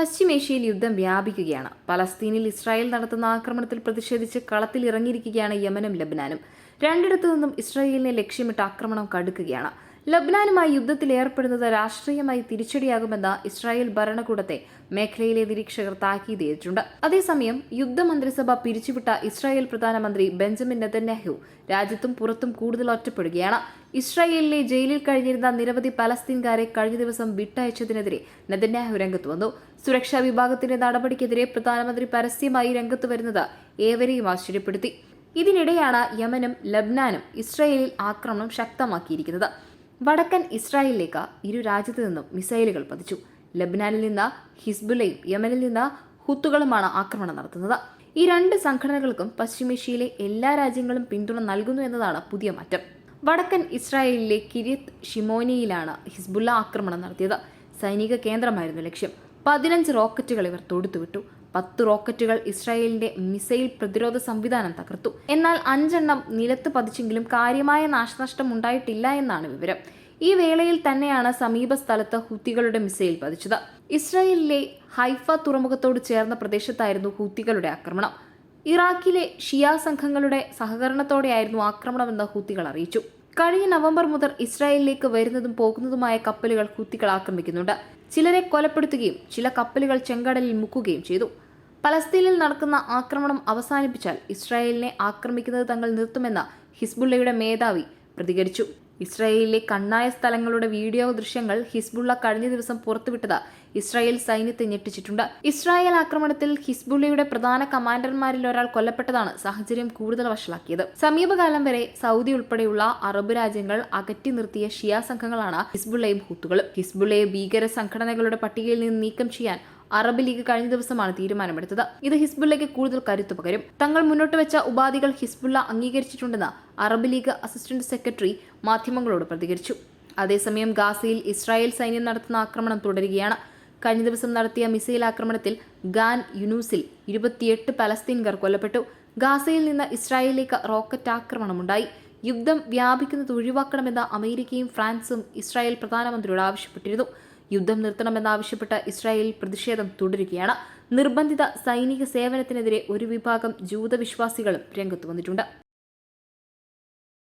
പശ്ചിമേഷ്യയിൽ യുദ്ധം വ്യാപിക്കുകയാണ്. പലസ്തീനിൽ ഇസ്രായേൽ നടത്തുന്ന ആക്രമണത്തിൽ പ്രതിഷേധിച്ച് കളത്തിൽ ഇറങ്ങിയിരിക്കുകയാണ് യമനും ലബനാനും. രണ്ടിടത്തു നിന്നും ഇസ്രായേലിനെ ലക്ഷ്യമിട്ട് ആക്രമണം കടുക്കുകയാണ്. ലബ്നാനുമായി യുദ്ധത്തിൽ ഏർപ്പെടുന്നത് രാഷ്ട്രീയമായി തിരിച്ചടിയാകുമെന്ന് ഇസ്രായേൽ ഭരണകൂടത്തെ മേഖലയിലെ നിരീക്ഷകർ താക്കീത് ചെയ്തിട്ടുണ്ട് അതേസമയം യുദ്ധമന്ത്രിസഭ പിരിച്ചുവിട്ട ഇസ്രായേൽ പ്രധാനമന്ത്രി ബെഞ്ചമിൻ നെതന്യാഹു രാജ്യത്തും പുറത്തും കൂടുതൽ ഒറ്റപ്പെടുകയാണ്. ഇസ്രായേലിലെ ജയിലിൽ കഴിഞ്ഞിരുന്ന നിരവധി പലസ്തീൻകാരെ കഴിഞ്ഞ ദിവസം വിട്ടയച്ചതിനെതിരെ നെതന്യാഹു രംഗത്ത് വന്നു. സുരക്ഷാ വിഭാഗത്തിന്റെ നടപടിക്കെതിരെ പ്രധാനമന്ത്രി പരസ്യമായി രംഗത്ത് വരുന്നത് ഏവരെയും ആശ്ചര്യപ്പെടുത്തി. ഇതിനിടെയാണ് യമനും ലബ്നാനും ഇസ്രായേലിൽ ആക്രമണം ശക്തമാക്കിയിരിക്കുന്നത്. വടക്കൻ ഇസ്രായേലിലേക്ക് ഇരു രാജ്യത്തു നിന്നും മിസൈലുകൾ പതിച്ചു. ലബ്നാനിൽ നിന്ന് ഹിസ്ബുലയും യമനിൽ നിന്ന് ഹുത്തുകളുമാണ് ആക്രമണം നടത്തുന്നത്. ഈ രണ്ട് സംഘടനകൾക്കും പശ്ചിമേഷ്യയിലെ എല്ലാ രാജ്യങ്ങളും പിന്തുണ നൽകുന്നു എന്നതാണ് പുതിയ മാറ്റം. വടക്കൻ ഇസ്രായേലിലെ കിരിയത്ത് ഷിമോനിയിലാണ് ഹിസ്ബുല്ല ആക്രമണം നടത്തിയത്. സൈനിക കേന്ദ്രമായിരുന്നു ലക്ഷ്യം. പതിനഞ്ച് റോക്കറ്റുകൾ ഇവർ തൊടുത്തുവിട്ടു. പത്ത് റോക്കറ്റുകൾ ഇസ്രായേലിന്റെ മിസൈൽ പ്രതിരോധ സംവിധാനം തകർത്തു. എന്നാൽ അഞ്ചെണ്ണം നിലത്ത് പതിച്ചെങ്കിലും കാര്യമായ നാശനഷ്ടം ഉണ്ടായിട്ടില്ല എന്നാണ് വിവരം. ഈ വേളയിൽ തന്നെയാണ് സമീപ സ്ഥലത്ത് ഹൂത്തികളുടെ മിസൈൽ പതിച്ചത്. ഇസ്രായേലിലെ ഹൈഫ തുറമുഖത്തോട് ചേർന്ന പ്രദേശത്തായിരുന്നു ഹൂത്തികളുടെ ആക്രമണം. ഇറാഖിലെ ഷിയ സംഘങ്ങളുടെ സഹകരണത്തോടെയായിരുന്നു ആക്രമണമെന്ന് ഹൂത്തികൾ അറിയിച്ചു. കഴിഞ്ഞ നവംബർ മുതൽ ഇസ്രായേലിലേക്ക് വരുന്നതും പോകുന്നതുമായ കപ്പലുകൾ ഹൂത്തികൾ ആക്രമിക്കുന്നുണ്ട്. ചിലരെ കൊലപ്പെടുത്തുകയും ചില കപ്പലുകൾ ചെങ്കടലിൽ മുക്കുകയും ചെയ്തു. പലസ്തീനിൽ നടക്കുന്ന ആക്രമണം അവസാനിപ്പിച്ചാൽ ഇസ്രായേലിനെ ആക്രമിക്കുന്നത് തങ്ങൾ നിർത്തുമെന്ന് ഹിസ്ബുള്ളയുടെ മേധാവി പ്രതികരിച്ചു. ഇസ്രായേലിലെ കണ്ണായ സ്ഥലങ്ങളുടെ വീഡിയോ ദൃശ്യങ്ങൾ ഹിസ്ബുള്ള കഴിഞ്ഞ ദിവസം പുറത്തുവിട്ടത് ഇസ്രായേൽ സൈന്യത്തെ ഞെട്ടിച്ചിട്ടുണ്ട്. ഇസ്രായേൽ ആക്രമണത്തിൽ ഹിസ്ബുള്ളയുടെ പ്രധാന കമാൻഡർമാരിൽ ഒരാൾ കൊല്ലപ്പെട്ടതാണ് സാഹചര്യം കൂടുതൽ വഷളാക്കിയത്. സമീപകാലം വരെ സൗദി ഉൾപ്പെടെയുള്ള അറബ് രാജ്യങ്ങൾ അകറ്റി നിർത്തിയ ഷിയ സംഘങ്ങളാണ് ഹിസ്ബുള്ളയും ഹൂത്തുകളും ഹിസ്ബുള്ളയെ ഭീകര സംഘടനകളുടെ പട്ടികയിൽ നിന്ന് നീക്കം ചെയ്യാൻ അറബ് ലീഗ് കഴിഞ്ഞ ദിവസമാണ് തീരുമാനമെടുത്തത്. ഇത് ഹിസ്ബുള്ളയ്ക്ക് കൂടുതൽ കരുത്തു പകരും. തങ്ങൾ മുന്നോട്ട് വെച്ച ഉപാധികൾ ഹിസ്ബുള്ള അംഗീകരിച്ചിട്ടുണ്ടെന്ന് അറബ് ലീഗ് അസിസ്റ്റന്റ് സെക്രട്ടറി മാധ്യമങ്ങളോട് പ്രതികരിച്ചു. അതേസമയം ഗാസയിൽ ഇസ്രായേൽ സൈന്യം നടത്തുന്ന ആക്രമണം തുടരുകയാണ്. കഴിഞ്ഞ ദിവസം നടത്തിയ മിസൈൽ ആക്രമണത്തിൽ ഗാൻ യുനൂസിൽ ഇരുപത്തിയെട്ട് പലസ്തീൻകാർ കൊല്ലപ്പെട്ടു. ഗാസയിൽ നിന്ന് ഇസ്രായേലിലേക്ക് റോക്കറ്റ് ആക്രമണമുണ്ടായി. യുദ്ധം വ്യാപിക്കുന്നത് ഒഴിവാക്കണമെന്ന് അമേരിക്കയും ഫ്രാൻസും ഇസ്രായേൽ പ്രധാനമന്ത്രിയോട് ആവശ്യപ്പെട്ടിരുന്നു. യുദ്ധം നിർത്തണമെന്നാവശ്യപ്പെട്ട് ഇസ്രായേൽ പ്രതിഷേധം തുടരുകയാണ്. നിർബന്ധിത സൈനിക സേവനത്തിനെതിരെ ഒരു വിഭാഗം ജൂതവിശ്വാസികളും രംഗത്ത് വന്നിട്ടുണ്ട്.